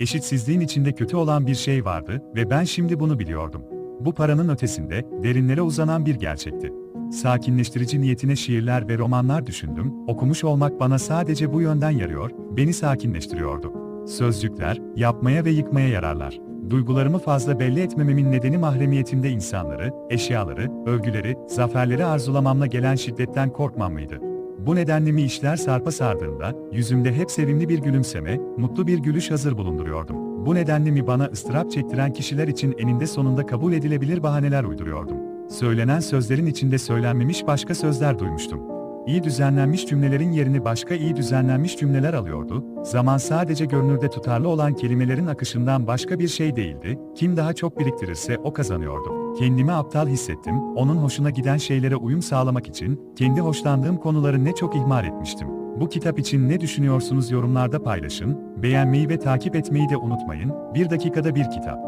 Eşitsizliğin içinde kötü olan bir şey vardı ve ben şimdi bunu biliyordum. Bu paranın ötesinde, derinlere uzanan bir gerçekti. Sakinleştirici niyetine şiirler ve romanlar düşündüm, okumuş olmak bana sadece bu yönden yarıyor, beni sakinleştiriyordu. Sözcükler, yapmaya ve yıkmaya yararlar. Duygularımı fazla belli etmememin nedeni mahremiyetimde insanları, eşyaları, övgüleri, zaferleri arzulamamla gelen şiddetten korkmam mıydı? Bu nedenle mi işler sarpa sardığında, yüzümde hep sevimli bir gülümseme, mutlu bir gülüş hazır bulunduruyordum. Bu nedenle mi bana ıstırap çektiren kişiler için eninde sonunda kabul edilebilir bahaneler uyduruyordum. Söylenen sözlerin içinde söylenmemiş başka sözler duymuştum. İyi düzenlenmiş cümlelerin yerini başka iyi düzenlenmiş cümleler alıyordu. Zaman sadece görünürde tutarlı olan kelimelerin akışından başka bir şey değildi. Kim daha çok biriktirirse o kazanıyordu. Kendimi aptal hissettim. Onun hoşuna giden şeylere uyum sağlamak için kendi hoşlandığım konuları ne çok ihmal etmiştim. Bu kitap için ne düşünüyorsunuz yorumlarda paylaşın. Beğenmeyi ve takip etmeyi de unutmayın. Bir dakikada bir kitap.